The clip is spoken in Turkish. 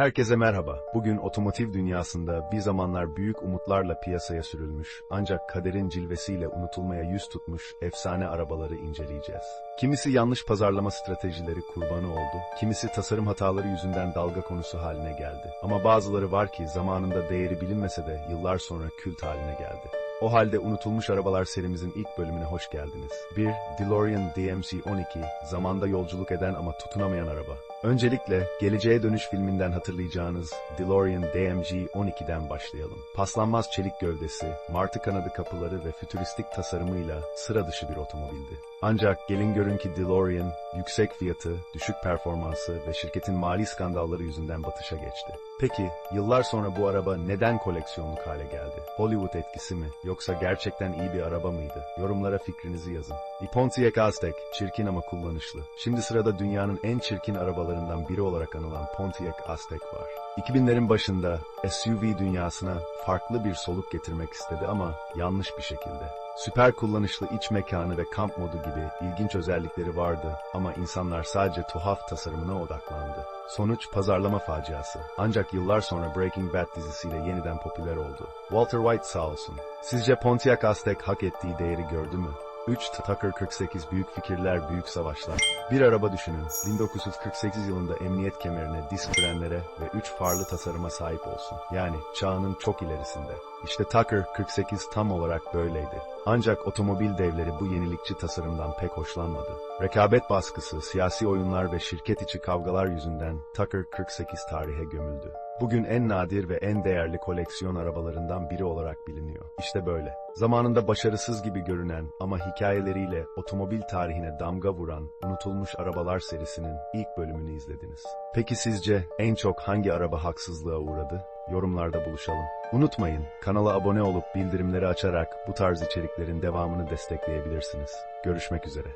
Herkese merhaba. Bugün otomotiv dünyasında bir zamanlar büyük umutlarla piyasaya sürülmüş ancak kaderin cilvesiyle unutulmaya yüz tutmuş efsane arabaları inceleyeceğiz. Kimisi yanlış pazarlama stratejileri kurbanı oldu, kimisi tasarım hataları yüzünden dalga konusu haline geldi. Ama bazıları var ki zamanında değeri bilinmese de yıllar sonra kült haline geldi. O halde Unutulmuş Arabalar serimizin ilk bölümüne hoş geldiniz. 1. DeLorean DMC-12, zamanda yolculuk eden ama tutunamayan araba. Öncelikle Geleceğe Dönüş filminden hatırlayacağınız DeLorean DMG-12'den başlayalım. Paslanmaz çelik gövdesi, martı kanadı kapıları ve fütüristik tasarımıyla sıra dışı bir otomobildi. Ancak gelin görün ki DeLorean, yüksek fiyatı, düşük performansı ve şirketin mali skandalları yüzünden batışa geçti. Peki, yıllar sonra bu araba neden koleksiyonluk hale geldi? Hollywood etkisi mi? Yoksa gerçekten iyi bir araba mıydı? Yorumlara fikrinizi yazın. Pontiac Aztek, çirkin ama kullanışlı. Şimdi sırada dünyanın en çirkin arabalarından biri olarak anılan Pontiac Aztek var. 2000'lerin başında SUV dünyasına farklı bir soluk getirmek istedi ama yanlış bir şekilde. Süper kullanışlı iç mekanı ve kamp modu gibi ilginç özellikleri vardı ama insanlar sadece tuhaf tasarımına odaklandı. Sonuç pazarlama faciası. Ancak yıllar sonra Breaking Bad dizisiyle yeniden popüler oldu. Walter White sağ olsun. Sizce Pontiac Aztek hak ettiği değeri gördü mü? 3 Tucker 48 Büyük Fikirler Büyük Savaşlar. Bir araba düşünün. 1948 yılında emniyet kemerine, disk frenlere ve 3 farlı tasarıma sahip olsun. Yani çağının çok ilerisinde. İşte Tucker 48 tam olarak böyleydi. Ancak otomobil devleri bu yenilikçi tasarımdan pek hoşlanmadı. Rekabet baskısı, siyasi oyunlar ve şirket içi kavgalar yüzünden Tucker 48 tarihe gömüldü. Bugün en nadir ve en değerli koleksiyon arabalarından biri olarak biliniyor. İşte böyle. Zamanında başarısız gibi görünen ama hikayeleriyle otomobil tarihine damga vuran Unutulmuş Arabalar serisinin ilk bölümünü izlediniz. Peki sizce en çok hangi araba haksızlığa uğradı? Yorumlarda buluşalım. Unutmayın, kanala abone olup bildirimleri açarak bu tarz içeriklerin devamını destekleyebilirsiniz. Görüşmek üzere.